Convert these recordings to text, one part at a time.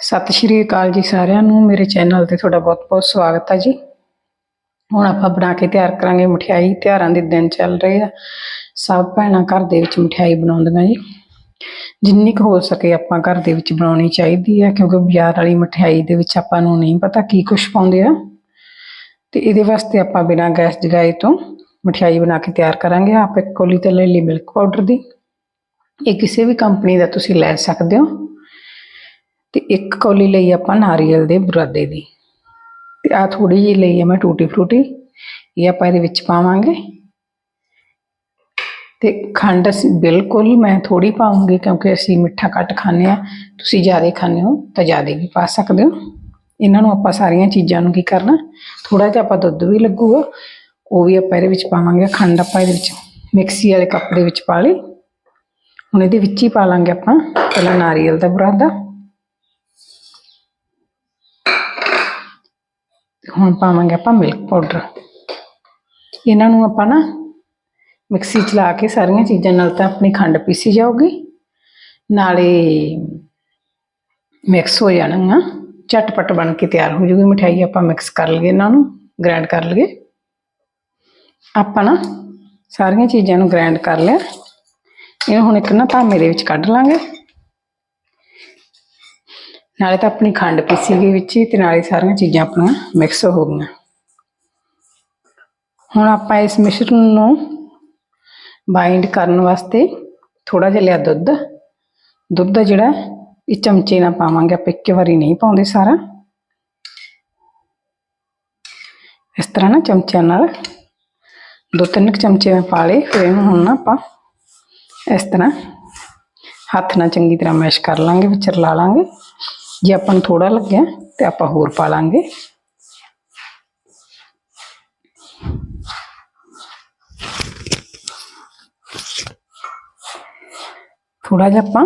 ਸਤਿ ਸ਼੍ਰੀ ਅਕਾਲ ਜੀ ਸਾਰਿਆਂ ਨੂੰ। ਮੇਰੇ ਚੈਨਲ ਤੇ ਤੁਹਾਡਾ ਬਹੁਤ-ਬਹੁਤ ਸਵਾਗਤ ਹੈ ਜੀ। ਹੁਣ ਆਪਾਂ ਬਣਾ ਕੇ ਤਿਆਰ ਕਰਾਂਗੇ ਮਠਿਆਈ। ਤਿਉਹਾਰਾਂ ਦੇ ਦਿਨ ਚੱਲ ਰਹੇ ਆ। ਸਭ ਭੈਣਾਂ ਘਰ ਦੇ ਵਿੱਚ ਮਠਿਆਈ ਬਣਾਉਂਦੀਆਂ ਜੀ। ਜਿੰਨੀ ਕੁ ਹੋ ਸਕੇ ਆਪਾਂ ਘਰ ਦੇ ਵਿੱਚ ਬਣਾਉਣੀ ਚਾਹੀਦੀ ਹੈ ਕਿਉਂਕਿ ਬਾਜ਼ਾਰ ਵਾਲੀ ਮਠਿਆਈ ਦੇ ਵਿੱਚ ਆਪਾਂ ਨੂੰ ਨਹੀਂ ਪਤਾ ਕੀ ਕੁਝ ਪਾਉਂਦੇ ਆ। ਤੇ ਇਹਦੇ ਵਾਸਤੇ ਆਪਾਂ ਬਿਨਾਂ ਗੈਸ ਜਗਾਏ ਤੋਂ ਮਠਿਆਈ ਬਣਾ ਕੇ ਤਿਆਰ ਕਰਾਂਗੇ। ਆਪ ਇੱਕ ਕੋਲੀ ਤੇ ਲੈ ਲਈ ਮਿਲਕ ਪਾਊਡਰ ਦੀ। ਇਹ ਕਿਸੇ ਵੀ ਕੰਪਨੀ ਦਾ ਤੁਸੀਂ ਲੈ ਸਕਦੇ ਹੋ। ਤੇ ਇੱਕ ਕੌਲੀ ਲਈ ਆਪਾਂ ਨਾਰੀਅਲ ਦੇ ਬੁਰਾਦੇ ਦੀ। ਤੇ ਆ ਥੋੜੀ ਜਿਹੀ ਲਈ ਹੈ ਮੈਂ ਟੂਟੀ ਫਰੂਟੀ, ਇਹ ਆਪਾਂ ਇਹਦੇ ਵਿੱਚ ਪਾਵਾਂਗੇ। ਤੇ ਖੰਡ ਅਸੀਂ ਬਿਲਕੁਲ ਮੈਂ ਥੋੜੀ ਪਾਉਂਗੀ ਕਿਉਂਕਿ ਅਸੀਂ ਮਿੱਠਾ ਘੱਟ ਖਾਂਦੇ ਆ ਤੁਸੀਂ ਜ਼ਿਆਦਾ ਖਾਂਦੇ ਹੋ ਤਾਂ ਜ਼ਿਆਦਾ ਵੀ ਪਾ ਸਕਦੇ ਹੋ। ਇਹਨਾਂ ਨੂੰ ਆਪਾਂ ਸਾਰੀਆਂ ਚੀਜ਼ਾਂ ਨੂੰ ਕੀ ਕਰਨਾ ਥੋੜਾ ਜਿਹਾ ਆਪਾਂ ਦੁੱਧ ਵੀ ਲੱਗੂਗਾ, ਉਹ ਵੀ ਆਪਾਂ ਇਹਦੇ ਵਿੱਚ ਪਾਵਾਂਗੇ। ਖੰਡ ਆਪਾਂ ਇਹਦੇ ਵਿੱਚ ਮਿਕਸੀ ਵਾਲੇ ਕੱਪ ਦੇ ਵਿੱਚ ਪਾ ਲਈ। ਹੁਣ ਇਹਦੇ ਵਿੱਚ ਹੀ ਪਾ ਲਾਂਗੇ ਆਪਾਂ ਪਹਿਲਾਂ ਨਾਰੀਅਲ ਦਾ ਬੁਰਾਦਾ। ਹੁਣ ਪਾਵਾਂਗੇ ਆਪਾਂ ਮਿਲਕ ਪਾਊਡਰ ਇਹਨਾਂ ਨੂੰ ਆਪਾਂ ਨਾ ਮਿਕਸੀ ਚ ਲਾ ਕੇ ਸਾਰੀਆਂ ਚੀਜ਼ਾਂ ਨਾਲ ਤਾਂ ਆਪਣੀ ਖੰਡ ਪੀਸੀ ਜਾਊਗੀ। ਨਾਲੇ ਮਿਕਸ ਹੋ ਜਾਣਗੀਆਂ। ਝਟਪਟ ਬਣ ਕੇ ਤਿਆਰ ਹੋ ਜੂਗੀ ਮਠਿਆਈ ਆਪਾਂ ਮਿਕਸ ਕਰ ਲਈਏ ਇਹਨਾਂ ਨੂੰ ਗ੍ਰਾਈਂਡ ਕਰ ਲਈਏ। ਆਪਾਂ ਨਾ ਸਾਰੀਆਂ ਚੀਜ਼ਾਂ ਨੂੰ ਗ੍ਰਾਈਂਡ ਕਰ ਲਿਆ। ਇਹ ਹੁਣ ਇੱਕ ਨਾ ਧਾਮੇ ਦੇ ਵਿੱਚ ਕੱਢ ਲਾਂਗੇ। ਨਾਲੇ ਤਾਂ ਆਪਣੀ ਖੰਡ ਪੀਸੀ ਗਈ ਵਿੱਚ ਹੀ ਤੇ ਨਾਲੇ ਸਾਰੀਆਂ ਚੀਜ਼ਾਂ ਆਪਣੀਆਂ ਮਿਕਸ ਹੋ ਗਈਆਂ। ਹੁਣ ਆਪਾਂ ਇਸ ਮਿਸ਼ਰਣ ਨੂੰ ਬਾਈਂਡ ਕਰਨ ਵਾਸਤੇ ਥੋੜਾ ਜਿਹਾ ਲਿਆ ਦੁੱਧ। ਦੁੱਧ ਦਾ ਜਿਹੜਾ ਇਹ ਚਮਚੇ ਨਾਲ ਪਾਵਾਂਗੇ ਆਪਾਂ, ਇੱਕੇ ਵਾਰੀ ਨਹੀਂ ਪਾਉਂਦੇ ਸਾਰਾ। ਇਸ ਤਰ੍ਹਾਂ ਨਾ ਚਮਚਿਆਂ ਨਾਲ ਦੋ ਤਿੰਨ ਕੁ ਚਮਚੇ ਮੈਂ ਪਾ ਲਏ, ਫਿਰ ਇਹਨੂੰ ਹੁਣ ਨਾ ਆਪਾਂ ਇਸ ਤਰ੍ਹਾਂ ਹੱਥ ਨਾਲ ਚੰਗੀ ਤਰ੍ਹਾਂ ਮੈਸ਼ ਕਰ ਲਾਂਗੇ, ਵਿੱਚ ਰਲਾ ਲਾਂਗੇ। ਜੇ ਆਪਾਂ ਨੂੰ ਥੋੜਾ ਲੱਗਿਆ ਤੇ ਆਪਾਂ ਹੋਰ ਪਾ ਲਾਂਗੇ ਥੋੜਾ ਜਿਹਾ ਆਪਾਂ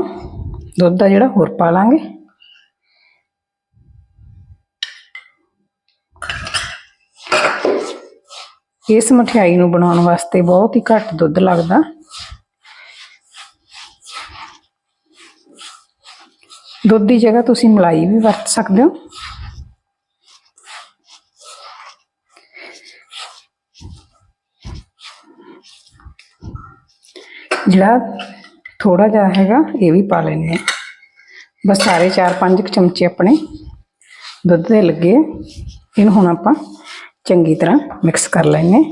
ਦੁੱਧ ਦਾ ਜਿਹੜਾ ਹੋਰ ਪਾ ਲਾਂਗੇ ਇਸ ਮਠਿਆਈ ਨੂੰ ਬਣਾਉਣ ਵਾਸਤੇ ਬਹੁਤ ਹੀ ਘੱਟ ਦੁੱਧ ਲੱਗਦਾ ਦੁੱਧ ਦੀ ਜਗ੍ਹਾ ਤੁਸੀਂ ਮਲਾਈ ਵੀ ਵਰਤ ਸਕਦੇ ਹੋ। ਜਿਹੜਾ ਥੋੜਾ ਜਿਹਾ ਹੈਗਾ, ਇਹ ਵੀ ਪਾ ਲੈਣੇ ਆ ਬਸ ਸਾਰੇ 4-5 ਚਮਚੇ ਆਪਣੇ ਦੁੱਧ ਦੇ ਲੱਗੇ। ਆ। ਇਹਨੂੰ ਹੁਣ ਆਪਾਂ ਚੰਗੀ ਤਰ੍ਹਾਂ ਮਿਕਸ ਕਰ ਲੈਣੇ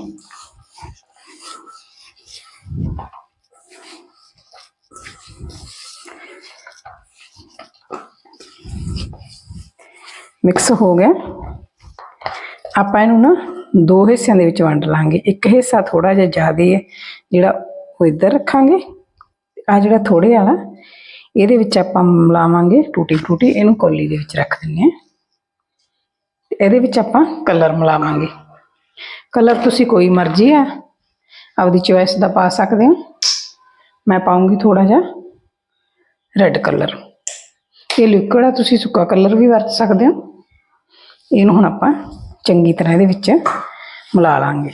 ਮਿਕਸ ਹੋ ਗਿਆ। ਆਪਾਂ ਇਹਨੂੰ ਨਾ ਦੋ ਹਿੱਸਿਆਂ ਦੇ ਵਿੱਚ ਵੰਡ ਲਾਂਗੇ। ਇੱਕ ਹਿੱਸਾ ਥੋੜਾ ਜਿਹਾ ਜ਼ਿਆਦਾ ਹੈ, ਜਿਹੜਾ ਉਹ ਇੱਧਰ ਰੱਖਾਂਗੇ। ਆ ਜਿਹੜਾ ਥੋੜੇ ਵਾਲਾ ਇਹਦੇ ਵਿੱਚ ਆਪਾਂ ਮਿਲਾਵਾਂਗੇ ਟੂਟੀ ਟੂਟੀ, ਇਹਨੂੰ ਕੋਲੀ ਦੇ ਵਿੱਚ ਰੱਖ ਦਿੰਨੇ ਆ ਇਹਦੇ ਵਿੱਚ ਆਪਾਂ ਕਲਰ ਮਿਲਾਵਾਂਗੇ। ਕਲਰ ਤੁਸੀਂ ਕੋਈ ਮਰਜ਼ੀ ਆ, ਆਪਦੀ ਚੋਇਸ ਦਾ ਪਾ ਸਕਦੇ ਹੋ। ਮੈਂ ਪਾਉਂਗੀ ਥੋੜਾ ਜਿਹਾ ਰੈੱਡ ਕਲਰ। ਇਹ ਲਿਕੁਇਡ ਆ, ਤੁਸੀਂ ਸੁੱਕਾ ਕਲਰ ਵੀ ਵਰਤ ਸਕਦੇ ਹੋ। ਇਹਨੂੰ ਹੁਣ ਆਪਾਂ ਚੰਗੀ ਤਰ੍ਹਾਂ ਇਹਦੇ ਵਿੱਚ ਮਿਲਾ ਲਾਂਗੇ।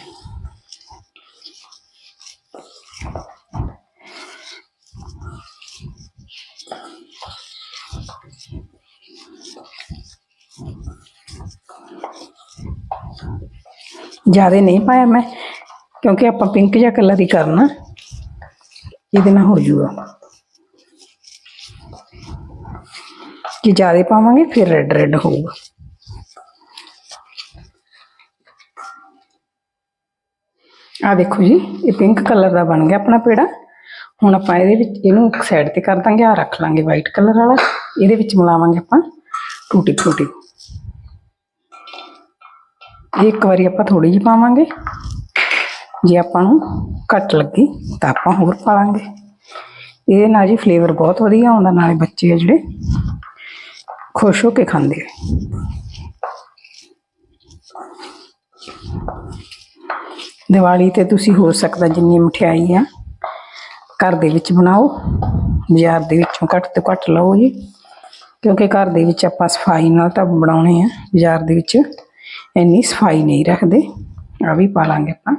ਜ਼ਿਆਦਾ ਨਹੀਂ ਪਾਇਆ ਮੈਂ, ਕਿਉਂਕਿ ਆਪਾਂ ਪਿੰਕ ਜਿਹਾ ਕਲਰ ਹੀ ਕਰਨਾ, ਇਹਦੇ ਨਾਲ ਹੋ ਜੂਗਾ। ਕਿ ਜ਼ਿਆਦਾ ਪਾਵਾਂਗੇ, ਫਿਰ ਰੈੱਡ ਰੈੱਡ ਹੋਊਗਾ। ਆ ਦੇਖੋ ਜੀ, ਇਹ ਪਿੰਕ ਕਲਰ ਦਾ ਬਣ ਗਿਆ ਆਪਣਾ ਪੇੜਾ। ਹੁਣ ਆਪਾਂ ਇਹਦੇ ਵਿੱਚ, ਇਹਨੂੰ ਇੱਕ ਸਾਈਡ ਤੇ ਕਰ ਦਾਂਗੇ ਆ ਰੱਖ ਲਾਂਗੇ ਵਾਈਟ ਕਲਰ ਵਾਲਾ। ਇਹਦੇ ਵਿੱਚ ਮਿਲਾਵਾਂਗੇ ਆਪਾਂ ਟੂਟੀ ਫਰੂਟੀ। ਇਹ ਇੱਕ ਵਾਰੀ ਆਪਾਂ ਥੋੜੀ ਜਿਹੀ ਪਾਵਾਂਗੇ। ਜੇ ਆਪਾਂ ਨੂੰ ਘੱਟ ਲੱਗੀ, ਤਾਂ ਆਪਾਂ ਹੋਰ ਪਾ ਲਾਂਗੇ। ਇਹਦੇ ਨਾਲ ਜੀ ਫਲੇਵਰ ਬਹੁਤ ਵਧੀਆ ਆਉਂਦਾ, ਨਾਲੇ ਬੱਚੇ ਆ ਜਿਹੜੇ ਖੁਸ਼ ਹੋ ਕੇ ਖਾਂਦੇ ਆ। ਦੀਵਾਲੀ ਤੇ ਤੁਸੀਂ ਹੋ ਸਕਦਾ ਜਿੰਨੀ ਮਠਿਆਈ ਆ। ਘਰ ਦੇ ਵਿੱਚ ਬਣਾਓ। ਬਾਜ਼ਾਰ ਦੇ ਵਿੱਚੋਂ ਘੱਟ ਤੋਂ ਘੱਟ ਲਓ ਜੀ। ਕਿਉਂਕਿ ਘਰ ਦੇ ਵਿੱਚ ਆਪਾਂ ਸਫ਼ਾਈ ਨਾਲ ਤਾਂ ਬਣਾਉਣੇ ਆ। ਬਾਜ਼ਾਰ ਦੇ ਵਿੱਚ ਇੰਨੀ ਸਫ਼ਾਈ ਨਹੀਂ ਰੱਖਦੇ। ਆ ਵੀ ਪਾ ਲਾਂਗੇ ਆਪਾਂ।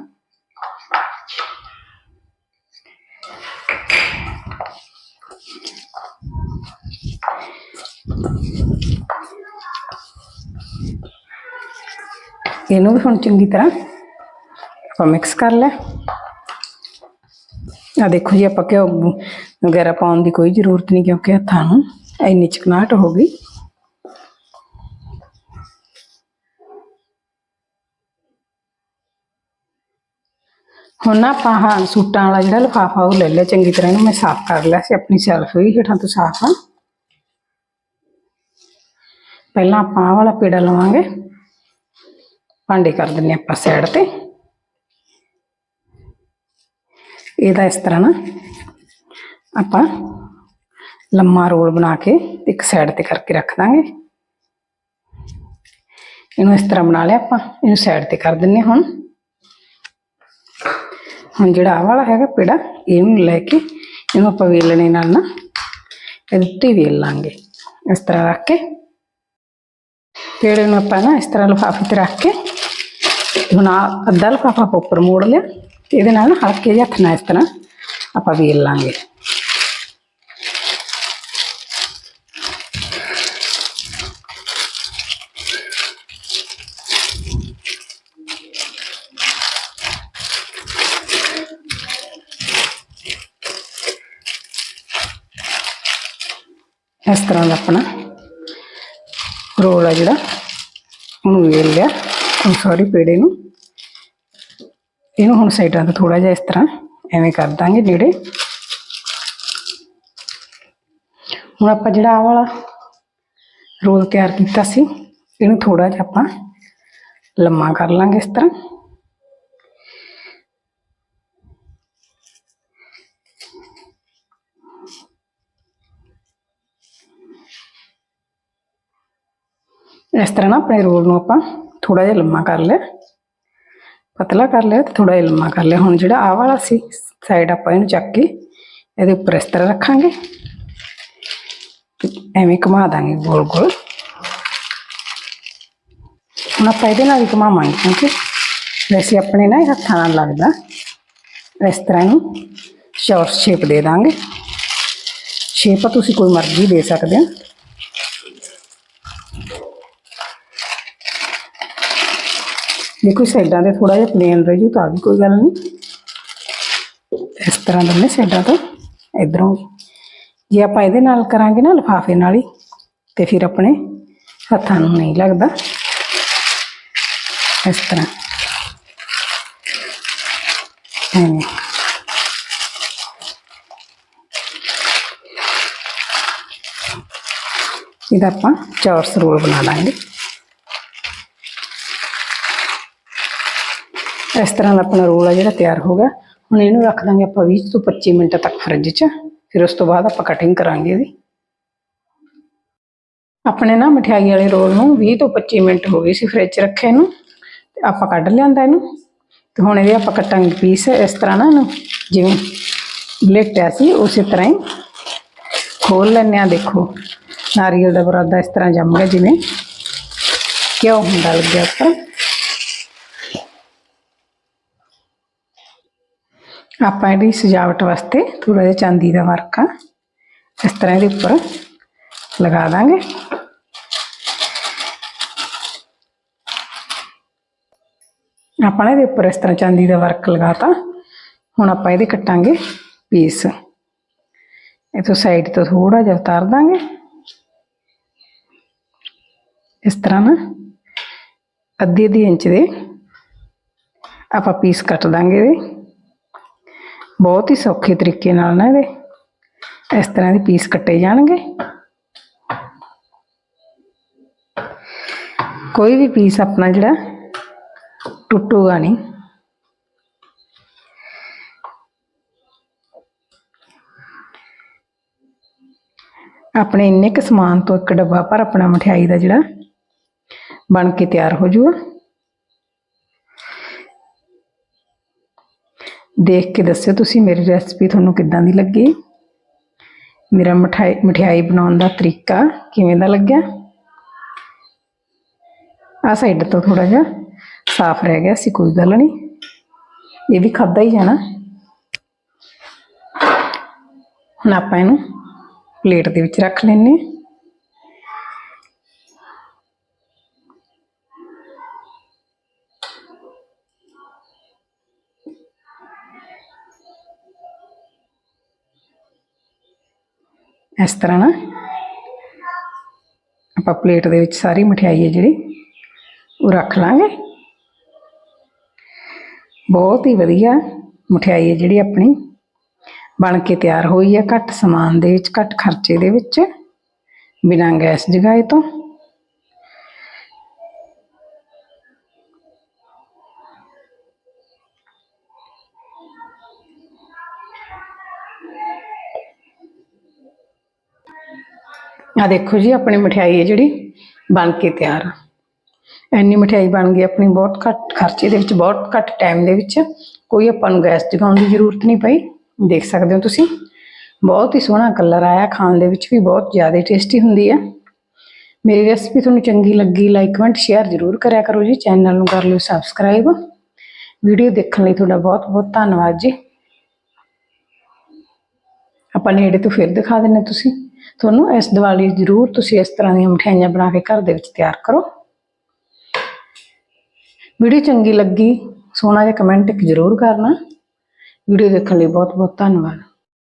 ਇਹਨੂੰ ਵੀ ਹੁਣ ਚੰਗੀ ਤਰ੍ਹਾਂ ਆਪਾਂ ਮਿਕਸ ਕਰ ਲਿਆ ਆ ਦੇਖੋ ਜੀ, ਆਪਾਂ ਘਿਓ ਵਗੈਰਾ ਪਾਉਣ ਦੀ ਕੋਈ ਜ਼ਰੂਰਤ ਨਹੀਂ, ਕਿਉਂਕਿ ਹੱਥਾਂ ਨੂੰ ਇੰਨੀ ਚਕਨਾਹਟ ਹੋ ਗਈ। ਹੁਣ ਨਾ ਆਪਾਂ ਹਾਂ ਸੂਟਾਂ ਵਾਲਾ ਜਿਹੜਾ ਲਿਫਾਫਾ, ਉਹ ਲੈ ਲਿਆ। ਚੰਗੀ ਤਰ੍ਹਾਂ ਇਹਨੂੰ ਮੈਂ ਸਾਫ਼ ਕਰ ਲਿਆ ਸੀ, ਆਪਣੀ ਸੈਲਫ ਵੀ ਹੇਠਾਂ ਤੋਂ ਸਾਫ਼ ਆ। ਪਹਿਲਾਂ ਆਪਾਂ ਆਹ ਵਾਲਾ ਪੇੜਾ ਲਵਾਂਗੇ। ਭਾਂਡੇ ਕਰ ਦਿੰਨੇ ਆਪਾਂ ਸਾਈਡ ਤੇ। ਇਹਦਾ ਇਸ ਤਰ੍ਹਾਂ ਨਾ ਆਪਾਂ ਲੰਮਾ ਰੋਲ ਬਣਾ ਕੇ ਇੱਕ ਸਾਈਡ ਤੇ ਕਰਕੇ ਰੱਖ ਦਾਂਗੇ। ਇਹਨੂੰ ਇਸ ਤਰ੍ਹਾਂ ਬਣਾ ਲਿਆ ਆਪਾਂ। ਇਹਨੂੰ ਸਾਈਡ ਤੇ ਕਰ ਦਿੰਨੇ ਹੁਣ। ਹੁਣ ਜਿਹੜਾ ਆ ਵਾਲਾ ਹੈਗਾ ਪੇੜਾ, ਇਹਨੂੰ ਲੈ ਕੇ ਇਹਨੂੰ ਆਪਾਂ ਵੇਲਣੇ ਨਾਲ ਨਾ ਇਹਦੇ ਉੱਤੇ ਵੇਲ ਲਾਂਗੇ। ਇਸ ਤਰ੍ਹਾਂ ਰੱਖ ਕੇ ਪੇੜੇ ਨੂੰ ਆਪਾਂ ਨਾ ਇਸ ਤਰ੍ਹਾਂ ਲਿਫਾਫੇ ਤੇ ਰੱਖ ਕੇ ਤੇ ਹੁਣ ਆਹ ਅੱਧਾ ਲਿਫਾਫਾ ਆਪਾਂ ਉੱਪਰ ਮੋੜ ਲਿਆ। ਤੇ ਇਹਦੇ ਨਾਲ ਹਲਕੇ ਜਿਹੇ ਹੱਥ ਨਾਲ ਇਸ ਤਰ੍ਹਾਂ ਆਪਾਂ ਵੇਲ ਲਾਂਗੇ ਇਸ ਤਰ੍ਹਾਂ ਦਾ ਆਪਣਾ ਰੋਲ ਆ ਜਿਹੜਾ ਉਹਨੂੰ ਵੇਲ ਲਿਆ ਹੁਣ ਸੌਰੀ ਪੇੜੇ ਨੂੰ ਇਹਨੂੰ ਹੁਣ ਸਾਈਡਾਂ ਤੋਂ ਥੋੜਾ ਜਿਹਾ ਇਸ ਤਰ੍ਹਾਂ ਐਵੇਂ ਕਰ ਦਾਂਗੇ ਨੇੜੇ। ਹੁਣ ਆਪਾਂ ਜਿਹੜਾ ਆਹ ਵਾਲਾ ਰੋਲ ਤਿਆਰ ਕੀਤਾ ਸੀ, ਇਹਨੂੰ ਥੋੜਾ ਜਿਹਾ ਆਪਾਂ ਲੰਮਾ ਕਰ ਲਾਂਗੇ ਇਸ ਤਰ੍ਹਾਂ। ਇਸ ਤਰ੍ਹਾਂ ਨਾ ਆਪਣੇ ਰੋਲ ਨੂੰ ਆਪਾਂ ਥੋੜਾ ਜਿਹਾ ਲੰਮਾ ਕਰ ਲਿਆ। ਪਤਲਾ ਕਰ ਲਿਆ ਤੇ ਥੋੜਾ ਜਿਹਾ ਲੰਮਾ ਕਰ ਲਿਆ। ਹੁਣ ਜਿਹੜਾ ਆਹ ਵਾਲਾ ਸੀ ਸਾਈਡ ਆਪਾਂ ਇਹਨੂੰ ਚੱਕ ਕੇ ਇਹਦੇ ਉੱਪਰ ਇਸ ਤਰ੍ਹਾਂ ਰੱਖਾਂਗੇ ਤੇ ਐਵੇਂ ਘੁਮਾ ਦਾਂਗੇ ਗੋਲ ਗੋਲ। ਹੁਣ ਆਪਾਂ ਇਹਦੇ ਨਾਲ ਹੀ ਘੁਮਾਵਾਂਗੇ ਕਿਉਂਕਿ ਵੈਸੇ ਆਪਣੇ ਨਾ ਇਹ ਹੱਥਾਂ ਨਾਲ ਲੱਗਦਾ। ਇਸ ਤਰ੍ਹਾਂ ਇਹਨੂੰ ਸ਼ੋਰਟ ਸ਼ੇਪ ਦੇ ਦਾਂਗੇ। ਸ਼ੇਪ ਤੁਸੀਂ ਕੋਈ ਮਰਜ਼ੀ ਦੇ ਸਕਦੇ ਹੋ। ਜੇ ਕੋਈ ਸਾਈਡਾਂ ਤੇ ਥੋੜਾ ਜਿਹਾ ਪਲੇਨ ਰਹਿ ਜੂ ਤਾਂ ਵੀ ਕੋਈ ਗੱਲ ਨਹੀਂ। ਇਸ ਤਰ੍ਹਾਂ ਦੋਨੇ ਸਾਈਡਾਂ ਤੋਂ ਇਧਰੋਂ ਜੇ ਆਪਾਂ ਇਹਦੇ ਨਾਲ ਕਰਾਂਗੇ ਨਾ ਲਿਫਾਫੇ ਨਾਲ ਹੀ, ਤੇ ਫਿਰ ਆਪਣੇ ਹੱਥਾਂ ਨੂੰ ਨਹੀਂ ਲੱਗਦਾ। ਇਸ ਤਰ੍ਹਾਂ। ਐਵੇਂ। ਇਹਦਾ ਆਪਾਂ ਚੌਰਸ ਰੋਲ ਬਣਾ ਲਾਂਗੇ ਇਸ ਤਰ੍ਹਾਂ ਦਾ ਆਪਣਾ ਰੋਲ ਆ ਜਿਹੜਾ ਤਿਆਰ ਹੋ ਗਿਆ। ਹੁਣ ਇਹਨੂੰ ਰੱਖ ਦਾਂਗੇ ਆਪਾਂ 20 ਤੋਂ 25 ਮਿੰਟ ਤੱਕ ਫਰਿੱਜ 'ਚ। ਫਿਰ ਉਸ ਤੋਂ ਬਾਅਦ ਆਪਾਂ ਕਟਿੰਗ ਕਰਾਂਗੇ ਇਹਦੀ। ਆਪਣੇ ਨਾ ਮਠਿਆਈ ਵਾਲੇ ਰੋਲ ਨੂੰ 20 ਤੋਂ 25 ਮਿੰਟ ਹੋ ਗਏ ਸੀ ਫਰਿੱਜ 'ਚ ਰੱਖੇ ਨੂੰ। ਤੇ ਆਪਾਂ ਕੱਢ ਲਿਆਂਦਾ ਇਹਨੂੰ। ਤੇ ਹੁਣ ਇਹਦੇ ਆਪਾਂ ਕੱਟਾਂਗੇ ਪੀਸ ਇਸ ਤਰ੍ਹਾਂ ਨਾ ਇਹਨੂੰ ਜਿਵੇਂ ਲੇਟਿਆ ਸੀ, ਉਸੇ ਤਰ੍ਹਾਂ ਹੀ ਖੋਲ ਲੈਂਦੇ ਆ ਦੇਖੋ, ਨਾਰੀਅਲ ਦਾ ਬਰਾਦਾ ਇਸ ਤਰ੍ਹਾਂ ਜੰਮ ਗਿਆ ਜਿਵੇਂ। ਕਿਉਂ ਹੁੰਦਾ ਲੱਗਿਆ ਉੱਪਰ? ਆਪਾਂ ਇਹਦੀ ਸਜਾਵਟ ਵਾਸਤੇ ਥੋੜਾ ਜਿਹਾ ਚਾਂਦੀ ਦਾ ਵਰਕ ਆ, ਇਸ ਤਰ੍ਹਾਂ ਇਹਦੇ ਉੱਪਰ ਲਗਾ ਦਾਂਗੇ। ਆਪਾਂ ਨੇ ਇਹਦੇ ਉੱਪਰ ਇਸ ਤਰ੍ਹਾਂ ਚਾਂਦੀ ਦਾ ਵਰਕ ਲਗਾਤਾ, ਹੁਣ ਆਪਾਂ ਇਹਦੇ ਕੱਟਾਂਗੇ ਪੀਸ। ਇਹ ਤੋਂ ਸਾਈਡ ਤੋਂ ਥੋੜਾ ਜਿਹਾ ਉਤਾਰ ਦਾਂਗੇ। ਇਸ ਤਰ੍ਹਾਂ ਨਾ ਅੱਧੀ ਅੱਧੀ ਇੰਚ ਦੇ ਆਪਾਂ ਪੀਸ ਕੱਟ ਦਾਂਗੇ ਇਹਦੇ। ਬਹੁਤ ਹੀ ਸੌਖੇ ਤਰੀਕੇ ਨਾਲ ਨਾ ਇਹਦੇ। ਇਸ ਤਰ੍ਹਾਂ ਦੇ ਪੀਸ ਕੱਟੇ ਜਾਣਗੇ। ਕੋਈ ਵੀ ਪੀਸ ਆਪਣਾ ਜਿਹੜਾ ਟੁੱਟੂਗਾ ਨਹੀਂ। ਆਪਣੇ ਇੰਨੇ ਕੁ ਸਮਾਨ ਤੋਂ ਇੱਕ ਡੱਬਾ ਪਰ ਆਪਣਾ ਮਠਿਆਈ ਦਾ ਜਿਹੜਾ ਬਣ ਕੇ ਤਿਆਰ ਹੋ ਜੂਗਾ। ਦੇਖ ਕੇ ਦੱਸਿਓ ਤੁਸੀਂ ਮੇਰੀ ਰੈਸਪੀ ਤੁਹਾਨੂੰ ਕਿੱਦਾਂ ਦੀ ਲੱਗੀ। ਮੇਰਾ ਮਠਾਈ ਮਠਿਆਈ ਬਣਾਉਣ ਦਾ ਤਰੀਕਾ ਕਿਵੇਂ ਦਾ ਲੱਗਿਆ। ਆ ਸਾਈਡ ਤੋਂ ਥੋੜਾ ਜਿਹਾ ਸਾਫ਼ ਰਹਿ ਗਿਆ ਸੀ, ਕੋਈ ਗੱਲ ਨਹੀਂ। ਇਹ ਵੀ ਖਾਦਾ ਹੀ ਜਾਣਾ। ਹੁਣ ਆਪਾਂ ਇਹਨੂੰ ਪਲੇਟ ਦੇ ਵਿੱਚ ਰੱਖ ਲੈਨੇ ਇਸ ਤਰ੍ਹਾਂ ਨਾ ਆਪਾਂ ਪਲੇਟ ਦੇ ਵਿੱਚ ਸਾਰੀ ਮਠਿਆਈ ਹੈ ਜਿਹੜੀ, ਉਹ ਰੱਖ ਲਾਂਗੇ। ਬਹੁਤ ਹੀ ਵਧੀਆ ਮਠਿਆਈ ਹੈ ਜਿਹੜੀ ਆਪਣੀ। ਬਣ ਕੇ ਤਿਆਰ ਹੋਈ ਹੈ ਘੱਟ ਸਮਾਨ ਦੇ ਵਿੱਚ, ਘੱਟ ਖਰਚੇ ਦੇ ਵਿੱਚ, ਬਿਨਾਂ ਗੈਸ ਜਗਾਏ ਤੋਂ। ਆ ਦੇਖੋ ਜੀ, ਆਪਣੀ ਮਠਿਆਈ ਹੈ ਜਿਹੜੀ, ਬਣ ਕੇ ਤਿਆਰ। ਆ ਇੰਨੀ ਮਠਿਆਈ ਬਣ ਗਈ, ਆਪਣੀ ਬਹੁਤ ਘੱਟ ਖਰਚੇ ਦੇ ਵਿੱਚ, ਬਹੁਤ ਘੱਟ ਟਾਈਮ ਦੇ ਵਿੱਚ। ਕੋਈ ਆਪਾਂ ਨੂੰ ਗੈਸ ਜਗਾਉਣ ਦੀ ਜ਼ਰੂਰਤ ਨਹੀਂ ਪਈ। ਦੇਖ ਸਕਦੇ ਹੋ ਤੁਸੀਂ, ਬਹੁਤ ਹੀ ਸੋਹਣਾ ਕਲਰ ਆਇਆ, ਖਾਣ ਦੇ ਵਿੱਚ ਵੀ ਬਹੁਤ ਜ਼ਿਆਦਾ ਟੇਸਟੀ ਹੁੰਦੀ ਹੈ। ਮੇਰੀ ਰੈਸਪੀ ਤੁਹਾਨੂੰ ਚੰਗੀ ਲੱਗੀ ਲਾਈਕ ਕਮੈਂਟ ਸ਼ੇਅਰ ਜ਼ਰੂਰ ਕਰਿਆ ਕਰੋ ਜੀ। ਚੈਨਲ ਨੂੰ ਕਰ ਲਿਓ ਸਬਸਕ੍ਰਾਈਬ ਵੀਡੀਓ ਦੇਖਣ ਲਈ ਤੁਹਾਡਾ ਬਹੁਤ ਬਹੁਤ ਧੰਨਵਾਦ ਜੀ। ਆਪਾਂ ਨੇੜੇ ਤੋਂ ਫਿਰ ਦਿਖਾ ਦਿੰਨੇ ਤੁਸੀਂ। ਤੁਹਾਨੂੰ ਇਸ ਦੀਵਾਲੀ ਜ਼ਰੂਰ ਤੁਸੀਂ ਇਸ ਤਰ੍ਹਾਂ ਦੀਆਂ ਮਠਿਆਈਆਂ ਬਣਾ ਕੇ ਘਰ ਦੇ ਵਿੱਚ ਤਿਆਰ ਕਰੋ। ਵੀਡੀਓ ਚੰਗੀ ਲੱਗੀ, ਸੋਹਣਾ ਜਿਹਾ ਕਮੈਂਟ ਇੱਕ ਜ਼ਰੂਰ ਕਰਨਾ। ਵੀਡੀਓ ਦੇਖਣ ਲਈ ਬਹੁਤ ਬਹੁਤ ਧੰਨਵਾਦ।